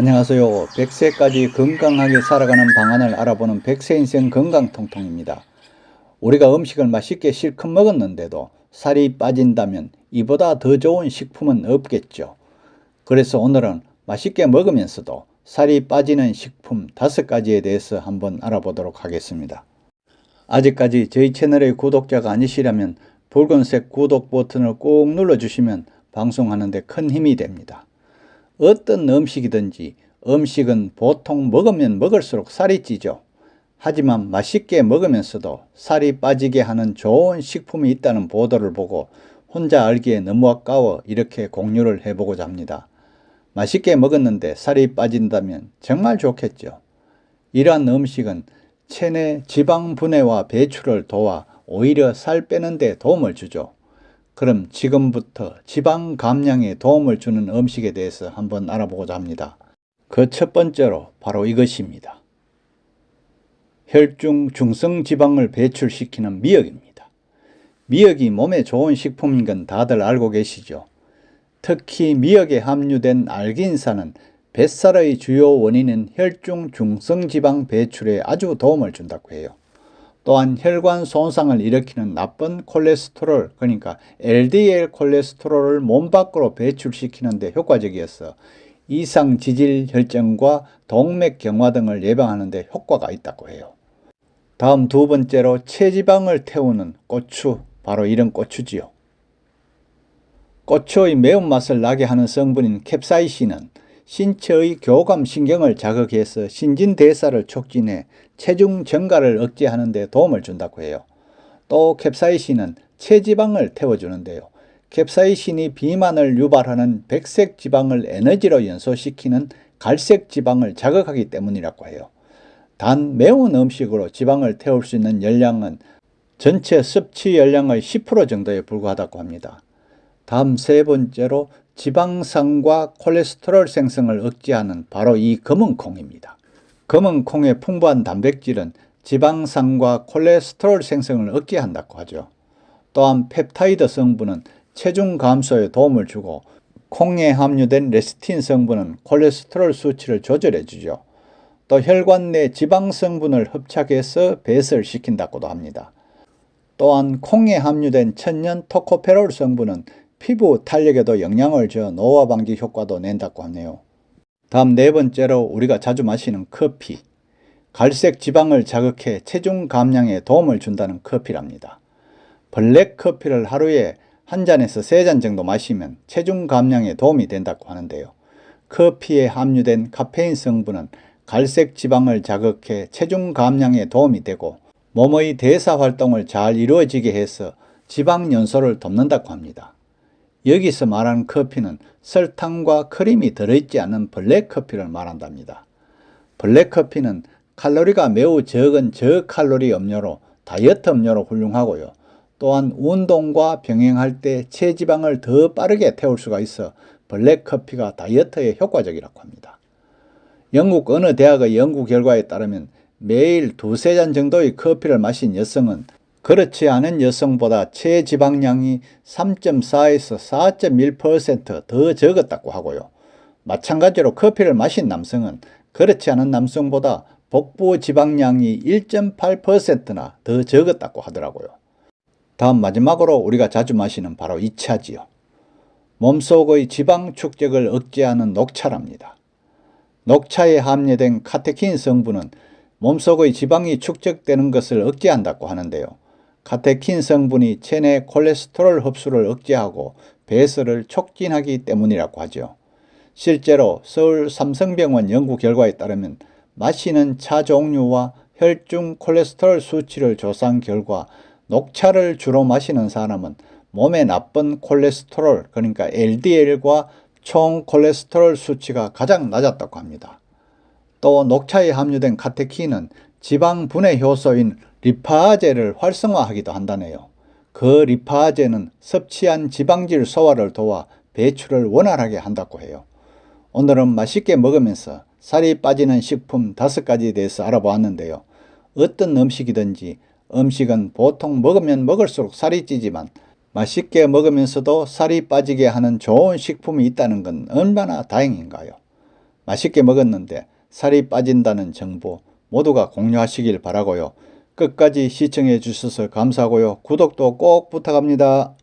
안녕하세요. 100세까지 건강하게 살아가는 방안을 알아보는 100세 인생 건강통통입니다. 우리가 음식을 맛있게 실컷 먹었는데도 살이 빠진다면 이보다 더 좋은 식품은 없겠죠. 그래서 오늘은 맛있게 먹으면서도 살이 빠지는 식품 5가지에 대해서 한번 알아보도록 하겠습니다. 아직까지 저희 채널의 구독자가 아니시라면 붉은색 구독 버튼을 꼭 눌러주시면 방송하는데 큰 힘이 됩니다. 어떤 음식이든지 음식은 보통 먹으면 먹을수록 살이 찌죠. 하지만 맛있게 먹으면서도 살이 빠지게 하는 좋은 식품이 있다는 보도를 보고 혼자 알기에 너무 아까워 이렇게 공유를 해보고자 합니다. 맛있게 먹었는데 살이 빠진다면 정말 좋겠죠. 이러한 음식은 체내 지방 분해와 배출을 도와 오히려 살 빼는 데 도움을 주죠. 그럼 지금부터 지방 감량에 도움을 주는 음식에 대해서 한번 알아보고자 합니다. 그 첫 번째로 바로 이것입니다. 혈중 중성 지방을 배출시키는 미역입니다. 미역이 몸에 좋은 식품인 건 다들 알고 계시죠? 특히 미역에 함유된 알긴산은 뱃살의 주요 원인인 혈중 중성 지방 배출에 아주 도움을 준다고 해요. 또한 혈관 손상을 일으키는 나쁜 콜레스테롤, 그러니까 LDL 콜레스테롤을 몸 밖으로 배출시키는 데 효과적이어서 이상 지질 혈증과 동맥 경화 등을 예방하는 데 효과가 있다고 해요. 다음 두 번째로 체지방을 태우는 고추, 바로 이런 고추지요. 고추의 매운맛을 나게 하는 성분인 캡사이신은 신체의 교감 신경을 자극해서 신진대사를 촉진해 체중 증가를 억제하는 데 도움을 준다고 해요. 또 캡사이신은 체지방을 태워주는데요. 캡사이신이 비만을 유발하는 백색 지방을 에너지로 연소시키는 갈색 지방을 자극하기 때문이라고 해요. 단 매운 음식으로 지방을 태울 수 있는 열량은 전체 섭취 열량의 10% 정도에 불과하다고 합니다. 다음 세 번째로 지방산과 콜레스테롤 생성을 억제하는 바로 이 검은 콩입니다. 검은 콩의 풍부한 단백질은 지방산과 콜레스테롤 생성을 억제한다고 하죠. 또한 펩타이드 성분은 체중 감소에 도움을 주고 콩에 함유된 레스틴 성분은 콜레스테롤 수치를 조절해 주죠. 또 혈관 내 지방 성분을 흡착해서 배설 시킨다고도 합니다. 또한 콩에 함유된 천연 토코페롤 성분은 피부 탄력에도 영향을 줘 노화 방지 효과도 낸다고 하네요. 다음 네 번째로 우리가 자주 마시는 커피. 갈색 지방을 자극해 체중 감량에 도움을 준다는 커피랍니다. 블랙 커피를 하루에 한 잔에서 세 잔 정도 마시면 체중 감량에 도움이 된다고 하는데요. 커피에 함유된 카페인 성분은 갈색 지방을 자극해 체중 감량에 도움이 되고 몸의 대사 활동을 잘 이루어지게 해서 지방 연소를 돕는다고 합니다. 여기서 말하는 커피는 설탕과 크림이 들어있지 않은 블랙커피를 말한답니다. 블랙커피는 칼로리가 매우 적은 저칼로리 음료로 다이어트 음료로 훌륭하고요. 또한 운동과 병행할 때 체지방을 더 빠르게 태울 수가 있어 블랙커피가 다이어트에 효과적이라고 합니다. 영국 어느 대학의 연구 결과에 따르면 매일 두세 잔 정도의 커피를 마신 여성은 그렇지 않은 여성보다 체지방량이 3.4에서 4.1%더 적었다고 하고요. 마찬가지로 커피를 마신 남성은 그렇지 않은 남성보다 복부 지방량이 1.8%나 더 적었다고 하더라고요. 다음 마지막으로 우리가 자주 마시는 바로 2차지요. 몸속의 지방 축적을 억제하는 녹차랍니다. 녹차에 함유된 카테킨 성분은 몸속의 지방이 축적되는 것을 억제한다고 하는데요. 카테킨 성분이 체내 콜레스테롤 흡수를 억제하고 배설을 촉진하기 때문이라고 하죠. 실제로 서울 삼성병원 연구 결과에 따르면 마시는 차 종류와 혈중 콜레스테롤 수치를 조사한 결과 녹차를 주로 마시는 사람은 몸에 나쁜 콜레스테롤 그러니까 LDL과 총 콜레스테롤 수치가 가장 낮았다고 합니다. 또 녹차에 함유된 카테킨은 지방 분해 효소인 리파아제를 활성화하기도 한다네요. 그 리파아제는 섭취한 지방질 소화를 도와 배출을 원활하게 한다고 해요. 오늘은 맛있게 먹으면서 살이 빠지는 식품 다섯 가지에 대해서 알아보았는데요. 어떤 음식이든지 음식은 보통 먹으면 먹을수록 살이 찌지만 맛있게 먹으면서도 살이 빠지게 하는 좋은 식품이 있다는 건 얼마나 다행인가요? 맛있게 먹었는데 살이 빠진다는 정보 모두가 공유하시길 바라고요. 끝까지 시청해 주셔서 감사하고요. 구독도 꼭 부탁합니다.